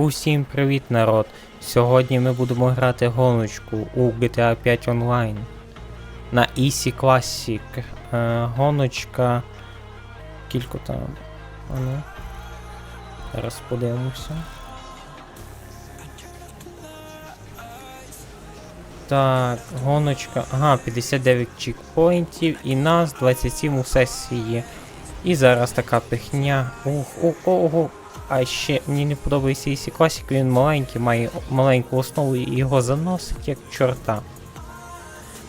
Усім привіт, народ! Сьогодні ми будемо грати гоночку у GTA 5 Online на Easy Classic. Е, гоночка. Кілько там. А ну. Зараз подивимося. Так, гоночка. Ага, 59 чекпоінтів і нас 27 у сесії. І зараз така пихня. Ух, ого, ого. А ще мені не подобається AC Classic, він маленький, має маленьку основу і його заносить як чорта.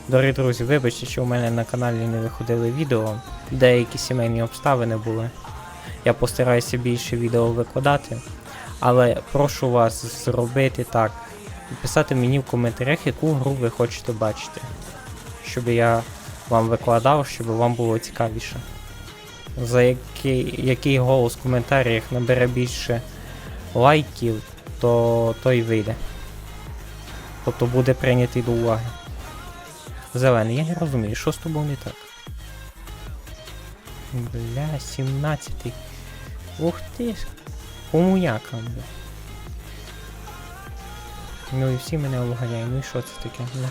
Дорогі друзі, вибачте, що у мене на каналі не виходили відео, деякі сімейні обставини були. Я постараюся більше відео викладати. Але прошу вас зробити так. Писати мені в коментарях, яку гру ви хочете бачити. Щоб я вам викладав, щоб вам було цікавіше за який, який голос в коментарях набере більше лайків, то той вийде. Тобто буде прийнятий до уваги. Зелений, я не розумію, що з тобою не так. Бля, 17-й. Ух ти ж. Комуяка, бля. Ну і всі мене обганяють, ну і що це таке? бля?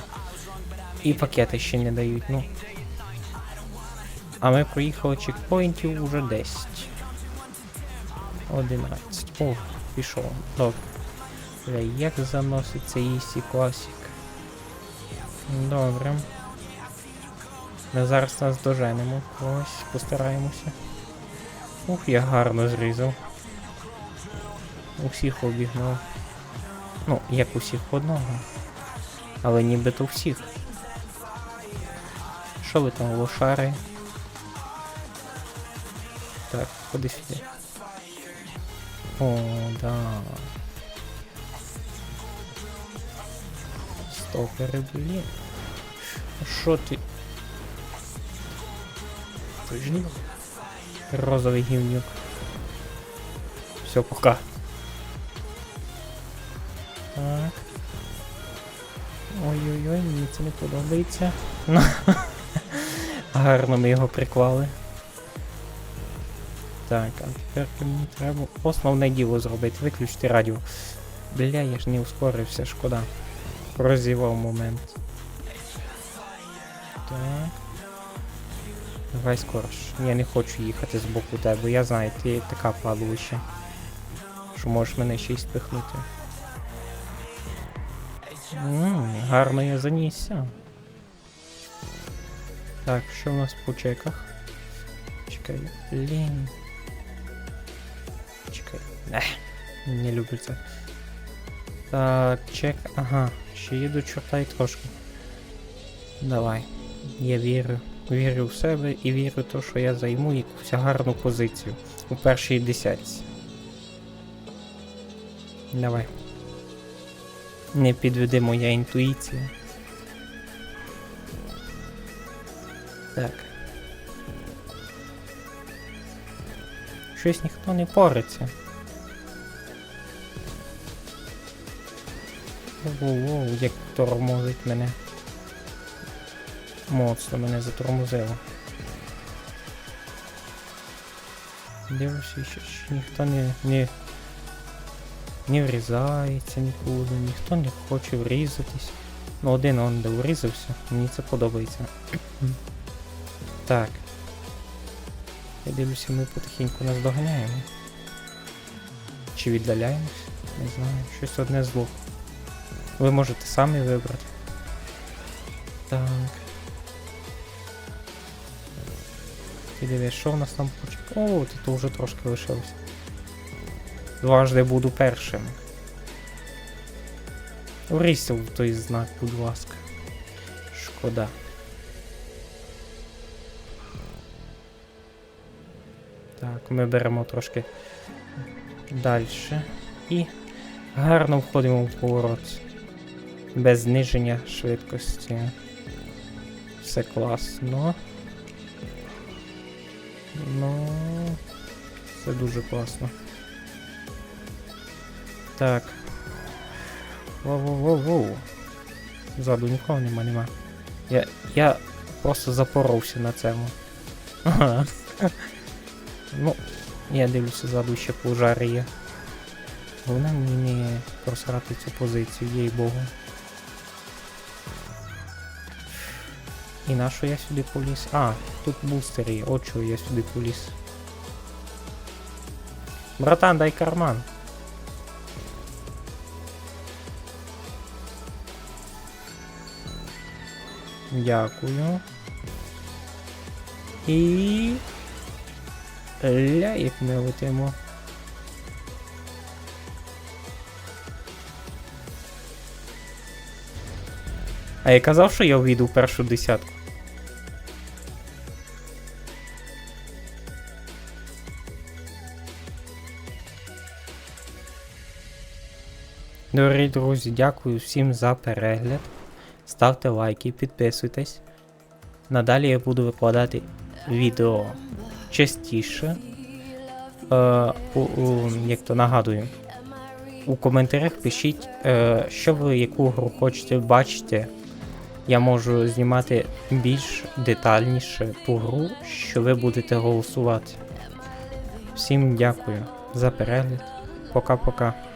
І пакети ще не дають, ну. А ми проїхали чекпоінтів уже 10. 11. О, пішов. Добре. Як заноситься Easy Classic? Добре. Ми зараз нас доженемо. Ось, постараємося. Ух, я гарно зрізав. Усіх обігнав. Ну, як усіх одного. Але нібито всіх. Що ви там, лошари? Ходи сюди. О, да. Стопери, блін. Що ти? Тижні? Розовий гівнюк. Все, пока. Так. Ой-ой-ой, мені це не подобається. Гарно ми його приклали. Так, а тепер мені треба основне діло зробити, виключити радіо. Бля, я ж не ускорився, шкода. Прозівав момент. Так. Давай скорш. Я не хочу їхати з боку тебе, я знаю, ти така падлища. Що можеш мене ще й спихнути. Ммм, гарно я занісся. Так, що у нас по чеках? Чекай, блін. Ех, не люблю це. Так, чек. Ага, ще до чорта і трошки. Давай. Я вірю. Вірю в себе і вірю в те, що я займу якусь гарну позицію у першій десятці. Давай. Не підведе моя інтуїція. Так. Щось ніхто не пориться. Воу-воу, як тормозить мене. Моцно мене затормозило. Дивлюся, що, що ніхто не, не, не врізається нікуди, ніхто не хоче врізатись. Ну один он де врізався, мені це подобається. так. Я дивлюся, ми потихеньку нас доганяємо. Чи віддаляємось? Не знаю, щось одне з двох. Ви можете самі вибрати. Так. І що в нас там почек. О, тут вже трошки лишилось. Дважди буду першим. Врізься в той знак, будь ласка. Шкода. Так, ми беремо трошки далі. І гарно входимо в поворот. Без зниження швидкості. Все класно. Ну. Це дуже класно. Так. Воу-воу-воу-воу. Ззаду нікого нема, нема. Я. Я просто запоровся на цьому. Ага. Ну, я дивлюся, ззаду ще пожари є. Головне мені просрати цю позицію, їй богу. І на що я сюди поліз? А, тут бустер є, от чого я сюди поліз. Братан, дай карман. Дякую. І. Ля, як ми летимо. А я казав, що я увійду в першу десятку. Дорогі друзі, дякую всім за перегляд. Ставте лайки, підписуйтесь. Надалі я буду викладати відео частіше. Е, у, у, як то нагадую. У коментарях пишіть, е, що ви яку гру хочете бачити. Я можу знімати більш детальніше ту гру, що ви будете голосувати. Всім дякую за перегляд. Пока-пока.